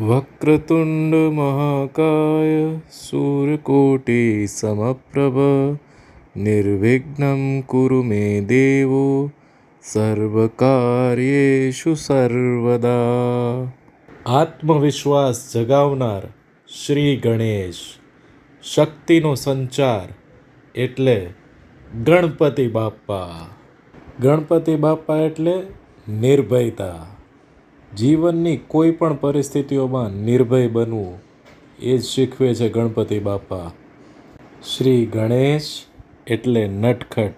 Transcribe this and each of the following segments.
વક્રતુંડ મહાકાય निर्विघ्नं સમપ્રભ मे देवो સર્વકાર્યેષુ સર્વદા આત્મવિશ્વાસ જગાવનાર શ્રી ગણેશ શક્તિનો સંચાર એટલે ગણપતિ બાપ્પા ગણપતિ બાપ્પા એટલે નિર્ભયતા જીવનની કોઈ પણ પરિસ્થિતિઓમાં નિર્ભય બનવું એ જ શીખવે છે ગણપતિ બાપ્પા શ્રી ગણેશ એટલે નટખટ.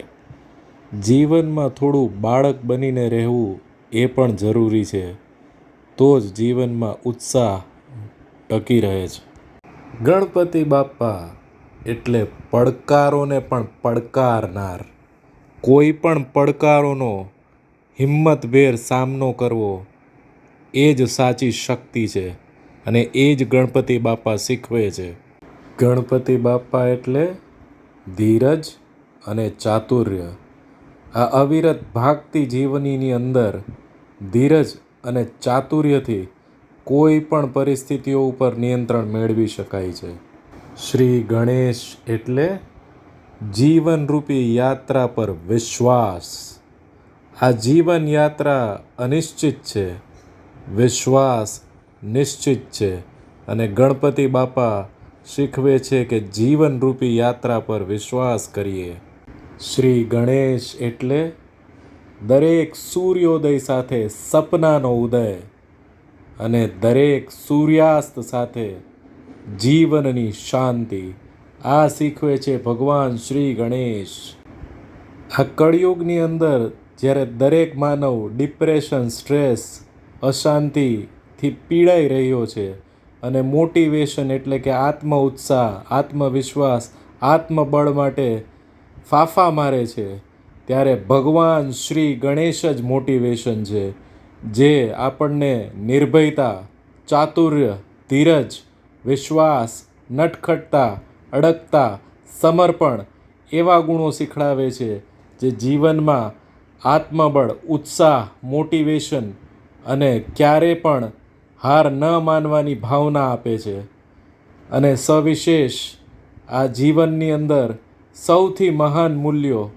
જીવનમાં થોડું બાળક બનીને રહેવું એ પણ જરૂરી છે. તો જ જીવનમાં ઉત્સાહ ટકી રહે છે. ગણપતિ બાપ્પા એટલે પડકારોને પણ પડકારનાર. કોઈ પણ પડકારોનો હિંમતભેર સામનો કરવો એ જ સાચી શક્તિ છે અને એ જ ગણપતિ બાપ્પા શીખવે છે. ગણપતિ બાપ્પા એટલે ધીરજ અને ચાતુર્ય. આ અવિરત ભાગતી જીવનીની અંદર ધીરજ અને ચાતુર્યથી કોઈ પણ પરિસ્થિતિઓ ઉપર નિયંત્રણ મેળવી શકાય છે. શ્રી ગણેશ એટલે જીવનરૂપી યાત્રા પર વિશ્વાસ. આ જીવન યાત્રા અનિશ્ચિત છે વિશ્વાસ નિશ્ચિત છે અને ગણપતિ બાપા શીખવે છે કે જીવનરૂપી યાત્રા પર વિશ્વાસ કરીએ. શ્રી ગણેશ એટલે દરેક સૂર્યોદય સાથે સપનાનો ઉદય અને દરેક સૂર્યાસ્ત સાથે જીવનની શાંતિ. આ શીખવે છે ભગવાન શ્રી ગણેશ. આ કળિયુગની અંદર જ્યારે દરેક માનવ ડિપ્રેશન સ્ટ્રેસ અશાંતિથી પીડાઈ રહ્યો છે અને મોટિવેશન એટલે કે આત્મ ઉત્સાહ આત્મવિશ્વાસ, આત્મબળ માટે ફાંફા મારે છે. ત્યારે ભગવાન શ્રી ગણેશ જ મોટિવેશન છે, જે આપણને નિર્ભયતા, ચાતુર્ય, ધીરજ, વિશ્વાસ, નટખટતા, અડગતા, સમર્પણ એવા ગુણો શીખડાવે છે, જે જીવનમાં આત્મબળ, ઉત્સાહ, મોટિવેશન અને ક્યારે પણ હાર ન માનવાની ભાવના આપે છે. અને સવિશેષ, આ જીવનની અંદર સૌથી મહાન મૂલ્યો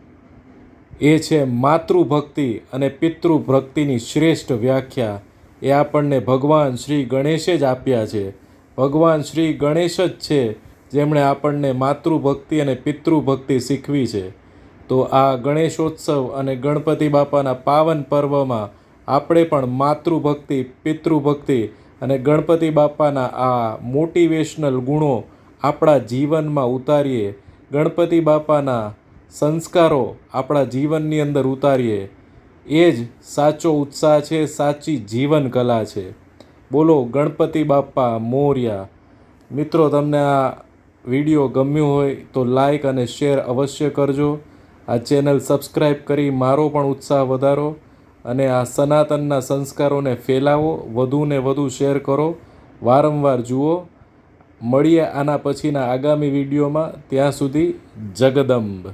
એ છે માતૃભક્તિ અને પિતૃભક્તિની શ્રેષ્ઠ વ્યાખ્યા. એ આપણને ભગવાન શ્રી ગણેશે જ આપ્યા છે. ભગવાન શ્રી ગણેશ જ છે જેમણે આપણને માતૃભક્તિ અને પિતૃભક્તિ શીખવી છે. તો આ ગણેશોત્સવ અને ગણપતિ બાપાના પાવન પર્વમાં આપણે પણ માતૃભક્તિ, પિતૃભક્તિ અને ગણપતિ બાપાના આ મોટિવેશનલ ગુણો આપણા જીવનમાં ઉતારીએ, ગણપતિ બાપાના સંસ્કારો આપણા જીવનની અંદર ઉતારીએ, એ જ સાચો ઉત્સાહ છે, સાચી જીવન કલા છે. બોલો, ગણપતિ બાપ્પા મોર્યા. મિત્રો, તમને આ વીડિયો ગમ્યો હોય તો લાઈક અને શેર અવશ્ય કરજો. આ ચેનલ સબસ્ક્રાઈબ કરી મારો પણ ઉત્સાહ વધારો. અને આ સનાતનના સંસ્કારોને ફેલાવો, વધુને વધુ શેર કરો, વારંવાર જુઓ. મળીએ આના પછીના આગામી વિડીયોમાં. ત્યાં સુધી જગદંબ.